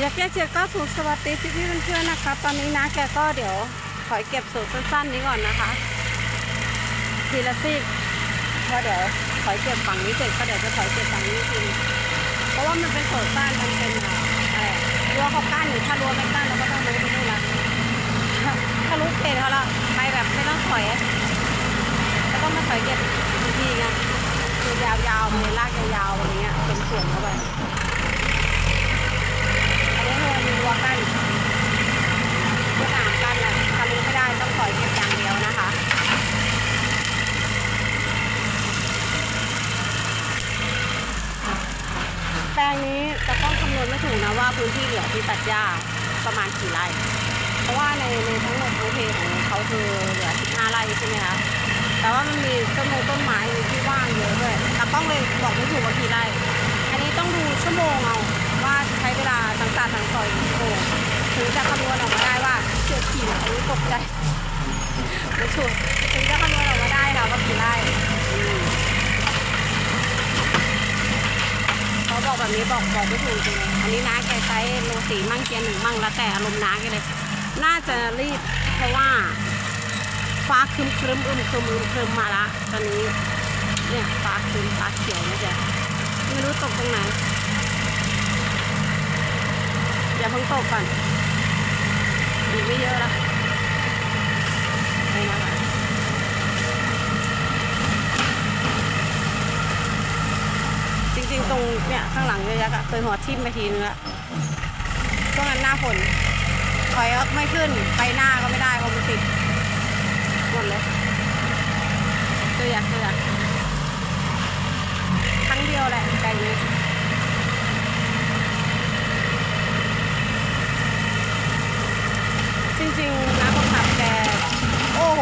อยากแกเจียก็สูตรสวัสดีพี่พี่เพื่อนๆนะคะ ตอนนี้นะแกก็เดี๋ยวขอเก็บสูตรสั้นๆนี้ก่อนนะคะ ทีละซีกเพราะเดี๋ยวขอเก็บฝั่งนี้เสร็จก็เดี๋ยวจะขอเก็บฝั่งนี้ทีนึงเพราะว่ามันเป็นสูตรสั้นมันเป็นอะไรรั้วเขากั้นอยู่ถ้ารั้วไม่กั้นเราก็ต้องรู้ไปนู่นละถ้ารู้เขตเขาละไปแบบไม่ต้องถอยแล้วก็มาถอยเก็บทีไงคือยาวๆเลยลากยาวๆอะไรเงี้ยเป็นส่วนเข้าไป อันนี้คือมีรั้วกั้นรั้วหนามกั้นนะทะลุไม่ได้ต้องถอยเก็บอย่างเดียวนะคะ แปลงนี้จะต้องคำนวณไม่ถูกนะว่าพื้นที่เหลือที่ตัด หญ้าประมาณกี่ไร่ เพราะว่าในในทั้งหมดทั้งเพของเขาคือเหลือ15ไร่ใช่ไหมคะ แต่ว่ามันมีต้นไม้ต้นไม้ที่ว่างเยอะด้วยตากล้องเลยบอกไม่ถูกว่ากี่ไร่ อันนี้ต้องดูชั่วโมงเอาว่าใช้เวลาทั้งตัดทั้งซอยกี่ชั่วโมงถึงจะคำนวณออกมาได้ว่าเชือกขี่เขาตกใจไม่ถูกถึงจะคำนวณออกมาได้ค่ะว่ากี่ไร่อืมเขาบอกแบบ นี้บอกบอกไม่ถูกจริงอันนี้น้าแกใช้โลสีมั่งเกียร์หนึ่งมั่งแล้วแต่อารมณ์น้าแกเลย น่าจะรีบเพราะว่าฟ้าครึมครึมอึมครึมอึมครึมมาละตอนนี้เนี่ยฟ้าครึมฟ้าเขียวนะจ๊ะไม่รู้ตกตรงไหนอย่าเพิ่งตกก่อนอีกไม่เยอะแล้วไม่นะคะจ ริงๆตรงเนี่ยข้างหลังเยอะแยะอะเคยหัวทิ่มไปทีนึงละช่วงนั้นหน้าฝนถอยก็ไม่ขึ้นไปหน้าก็ไม่ได้เพราะมันติดหมดเลยเกลือเกลือครั้งเดียวแหละไก่นี้จริงๆนะคนขับแกโอ้โห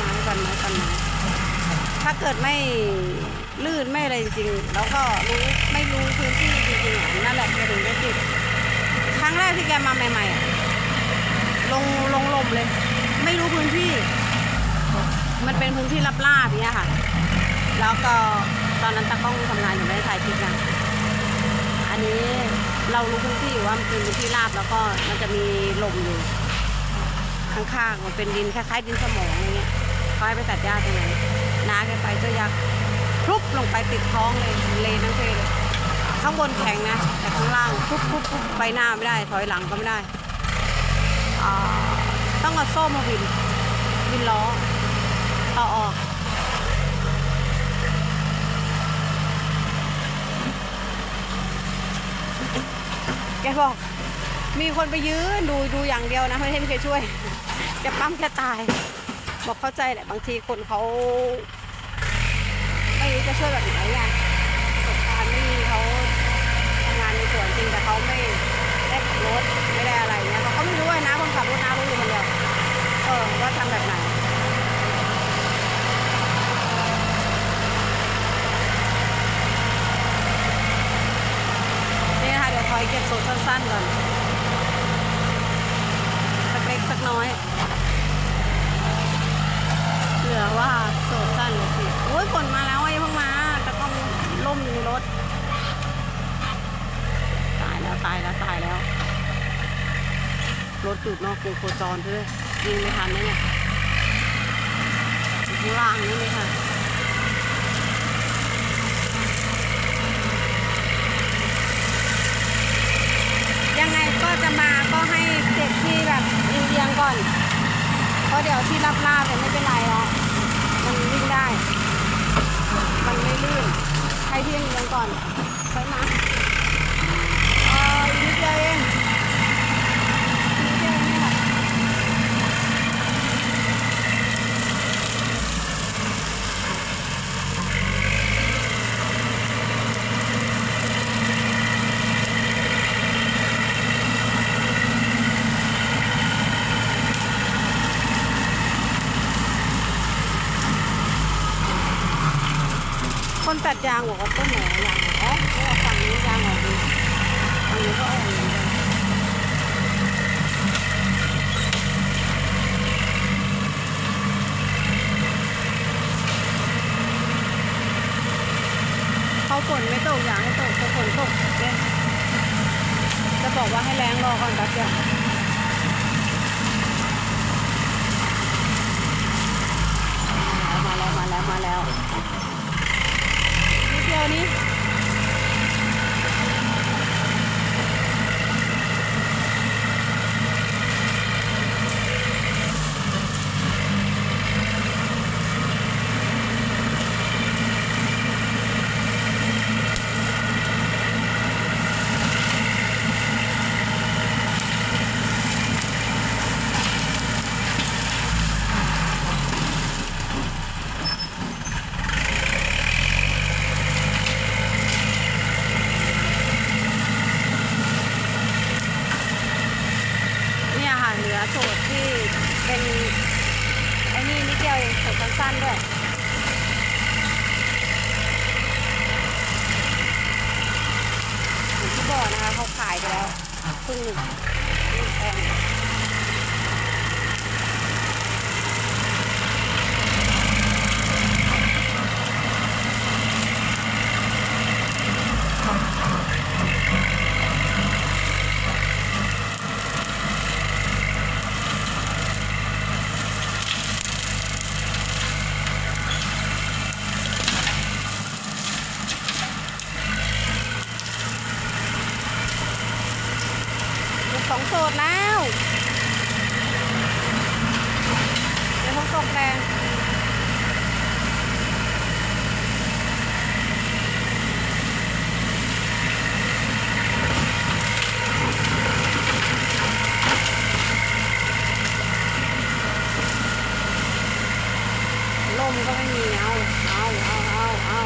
มากันมากันมาถ้าเกิดไม่ ลื่นไม่อะไรจริงๆ แล้วก็รู้ไม่รู้พื้นที่จริงๆอะนั่นแหละแกถึงได้ติดครั้งแรกที่แกมาใหม่ๆอะลงลงลมเลย ไม่รู้พื้นที่ มันเป็นพื้นที่ราบๆอย่างเงี้ยค่ะ แล้วก็ตอนนั้นตากล้องทำงานอยู่ไม่ได้ถ่ายคลิปนะอันนี้เรารู้พื้นที่อยู่ว่ามันเป็นพื้นที่ราบแล้วก็มันจะมีลมอยู่ข้างๆมันเป็นดินคล้ายๆดินสมองอย่างเงี้ยเขาให้ไปตัดหญ้าตรงนั้นน้าแกไปเจ้ายักษ์ ลุบลงไปติดท้องเลยเลนทั้งเพเลยข้างบนแข็งนะ แต่ข้างล่างพลุบพลุบพลุบไปหน้าไม่ได้ ถอยหลังก็ไม่ได้อ่าต้องเอาโซ่มาวิน วินล้อต่อออกแกบอก มีคนไปยืนดูดูอย่างเดียวนะ ไม่ให้มีใครช่วยแกปั๊มแกตาย บอกเข้าใจแหละ บางทีคนเขา ไม่รู้จะช่วยแบบไหนไงประสบการณ์ไม่มีเขาทำงานในสวนจริงแต่เขาไม่ได้ขับรถไม่ได้อะไรเงี้ยเขาก็ไม่รู้ว่านะคนขับรถนะรู้อยู่คนเดียวเออว่าทำแบบไหนนี่นะคะเดี๋ยวคอยเก็บโซนสั้นๆก่อนสักเล็กสักน้อยเหลือว่าโซนสั้นเลยสิโอ้ยฝนมา แต่ต้องล่มอยู่ในรถ ตายแล้วตายแล้วตายแล้ว รถจุดนอกกรุงโคจรด้วยยิงไม่ทันนะเนี่ยดูข้างล่างนี่เลยค่ะยังไงก็จะมาก็ให้เก็บที่แบบเอียงก่อน เพราะเดี๋ยวที่ราบๆเนี่ยไม่เป็นไรหรอกมันวิ่งได้ มันไม่ลื่นให้ที่เอียงก่อนค่อยมาเอออีกนิดเดียวเองอีกนิดเดียวเองเนี่ยค่ะคนตัด ยางบอกว่าต้นไหนยางอ๋อเขาบอกฝั่งนี้ยางออกดีฝั่งนี้ก็ออกเหมือนกันเขาฝนไม่ตกยางไม่ตกเขาฝนตกเนี่ยจะบอกว่าให้แรงรอก่อนแป๊บเดียวมาแล้วมาแล้วมาแล้ว นิดเดียวนี้ เนี่ยค่ะเหลือโฉดที่เป็นไอ้นี่นิดเดียวเองโฉดสั้นๆด้วย อย่างที่บอกนะคะเขาขายไป แล้วครึ่งหนึ่งนี่แพงเหลือสองโฉดแล้วเดี๋ยวเขาตกแรงลมก็ไม่มี เอา เอา เอา เอา เอา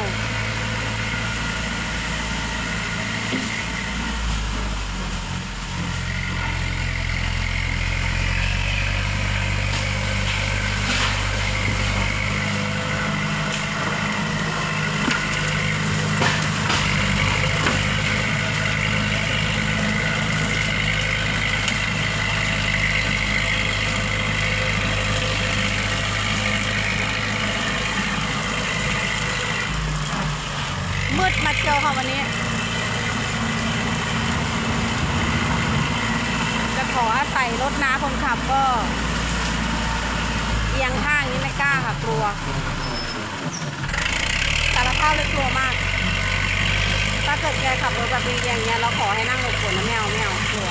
มืดมาเชียวค่ะวันนี้ จะขออาศัยรถน้าคนขับ ก็เอียงข้างนี้ไม่กล้าค่ะกลัวสารภาพเลยกลัวมาก ถ้าเกิดแกขับรถแบบเอียงเงี้ยเราขอให้นั่งหลบฝนนะไม่เอาไม่เอากลัว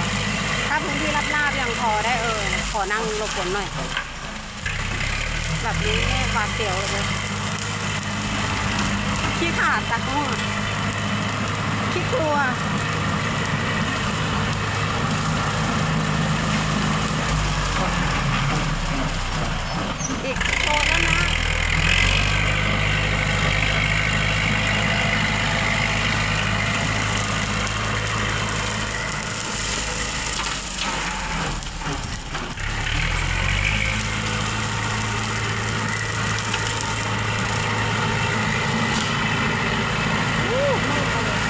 ถ้าพื้นที่รับราบยังพอได้เออ ขอนั่งหลบฝนหน่อย แบบนี้แม่หวาดเสียวเลยขี้ขาดจากห้องขี้กลัว อีกโซนแล้วนะ อู้มืดมาเลย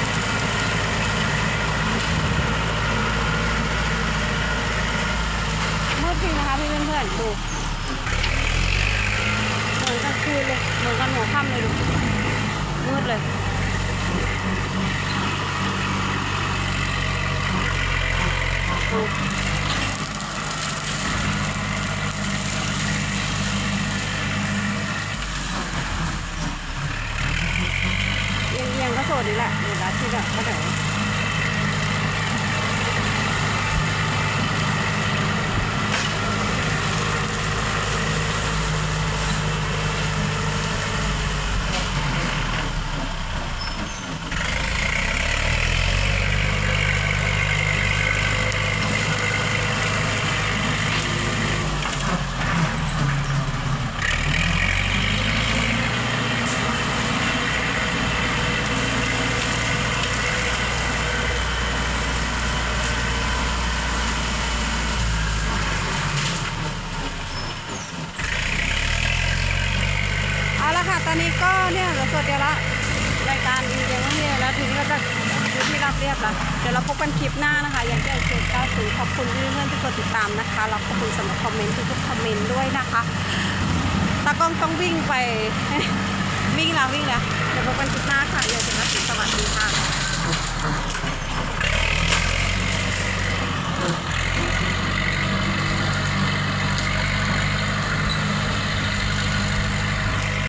มืดจ ริงนะคะพี่เพื่อนๆดูเหมือนกลางคืนเลยเหมือนกันหัวค่ำเลยดูมืดเลยดูเอียงๆก็โสดนี่แหละเวลาที่แบบก็เดี๋ยว เียบล้เดี๋ยวเราพบกันคลิปหน้านะคะยังเจ้ไอเจนก้าสูขอบคุณที่เพื่อนที่กดติดตามนะคะแล้วขอบคุณสำหรับคอมเมนต์ทุกๆคอมเมนต์ด้วยนะคะตากล้องต้องวิ่งไปวิ่งแล้ววิ่งแล้วเดี๋ยวพบกันคลิปหน้าค่ะอย่าลืมนะสวัสดีค่ะ